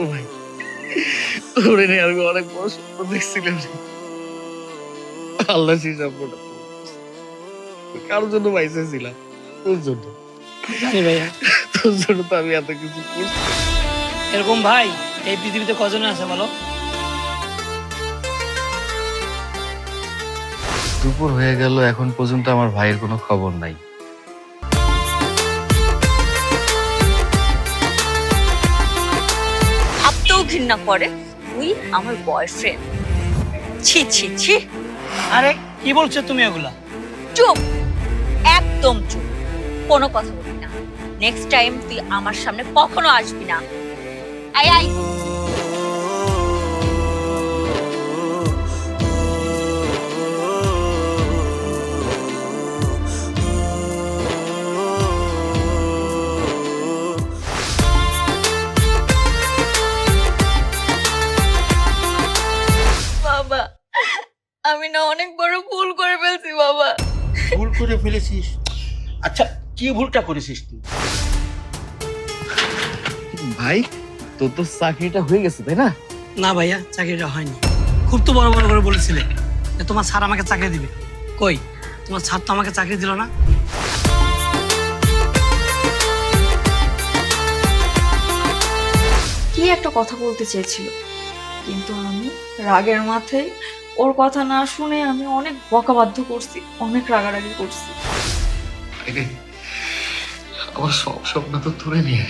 ও ভাই তোরে নিয়ে আমি অনেক বড় স্বপ্ন দেখছিলাম আল্লাহ সেই স্বপ্নটা কারোর জন্য বাইসে ছিলাম তোর জন্য। জানি ভাইয়া। তোর জন্য তো আমি এত কিছু করছি। এরকম ভাই এই পৃথিবীতে কজনে আছে বলো? দুপুর হয়ে গেল এখন পর্যন্ত আমার ভাইয়ের কোনো খবর নাই। ঘৃণা করে। তুই আমার বয়ফ্রেন্ড ছি ছি ছি। আরে কি বলছো তুমি এগুলা? চুপ। একদম চুপ। কোনো কথা বলবি না। নেক্সট টাইম তুই আমার সামনে কখনো আসবি না। আই আই আমি না অনেক বড় ভুল করে ফেলছি বাবা। ভুল করে ফেলেছিস? আচ্ছা কি ভুলটা করেছিস তুই? ভাই তোর তো চাকরিটা হয়ে গেছে তাই না? না ভাইয়া চাকরিটা হয়নি। খুব তো বড় বড় করে বলেছিলে যে তোমার স্যার আমাকে চাকরি দিবে। কই? তোমার স্যার তো আমাকে চাকরি দিল না? কি একটা কথা বলতে চেয়েছিল কিন্তু আমি রাগের মাথায় ওর কথা না শুনে আমি অনেক বকাবাধ্য করছি, অনেক রাগারাগি করছি। আমার সব স্বপ্ন তো তুলে নিয়ে